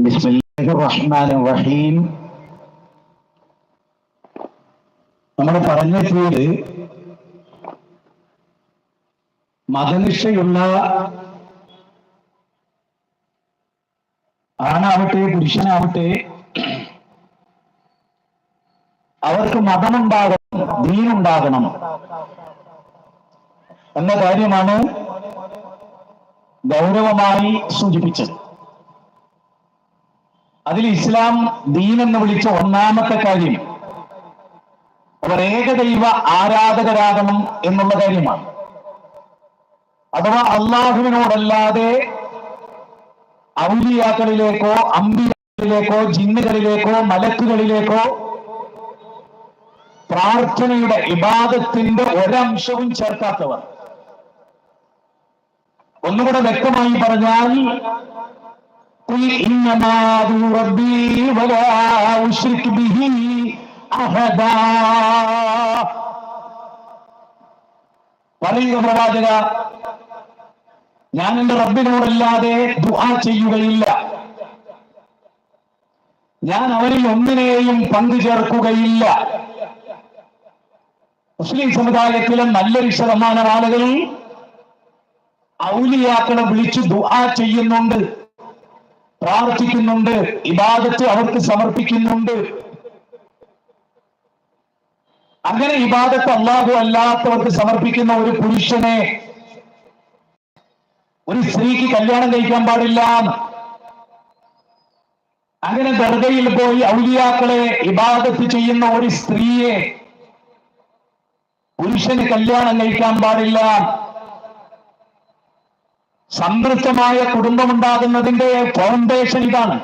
بسم الله الرحمن الرحيم നമ്മൾ പറഞ്ഞപ്പോൾ മതനിഷ്ഠയുള്ള ആണാവട്ടെ പുരുഷനാവട്ടെ അവർക്ക് മതമുണ്ടാകണം ദീനുണ്ടാകണം എന്ന കാര്യമാണ് ഗൗരവമായി സൂചിപ്പിച്ചത് അതിൽ ഇസ്ലാം ദീൻ എന്ന് വിളിച്ച ഒന്നാമത്തെ കാര്യം. അവർ ഏകദൈവ ആരാധകരാകണം എന്നുള്ള കാര്യമാണ്. അഥവാ അള്ളാഹുവിനോടല്ലാതെ ഔലിയാക്കളിലേക്കോ അമ്പികളിലേക്കോ ജിന്നുകളിലേക്കോ മലക്കുകളിലേക്കോ പ്രാർത്ഥനയുടെ ഇബാദത്തിന്റെ ഒരംശവും ചേർക്കാത്തവർ. ഒന്നുകൂടെ വ്യക്തമായി പറഞ്ഞാൽ قل إنما أدعو ربي ولا أشرك به أحدا പറയുക പ്രവാചക ഞാൻ എന്റെ റബ്ബിനോടല്ലാതെ ദുആ ചെയ്യുകയില്ല ഞാൻ അവരിൽ ഒന്നിനെയും പങ്കു ചേർക്കുകയില്ല മുസ്ലിം സമുദായത്തിലെ നല്ലൊരു ശതമാനം ആളുകൾ ഔലിയാക്കളെ വിളിച്ച് ദുആ ചെയ്യുന്നുണ്ട് പ്രാർത്ഥിക്കുന്നുണ്ട് ഇബാദത്ത് അവർക്ക് സമർപ്പിക്കുന്നുണ്ട്. അങ്ങനെ ഇബാദത്ത് അള്ളാഹു അല്ലാത്തവർക്ക് സമർപ്പിക്കുന്ന ഒരു പുരുഷനെ ഒരു സ്ത്രീക്ക് കല്യാണം കഴിക്കാൻ പാടില്ല. അങ്ങനെ ദർഗയിൽ പോയി ഔലിയാക്കളെ ഇബാദത്ത് ചെയ്യുന്ന ഒരു സ്ത്രീയെ പുരുഷന് കല്യാണം കഴിക്കാൻ പാടില്ല. സമൃദ്ധമായ കുടുംബമുണ്ടാകുന്നതിന്റെ ഫൗണ്ടേഷൻ ഇതാണ്.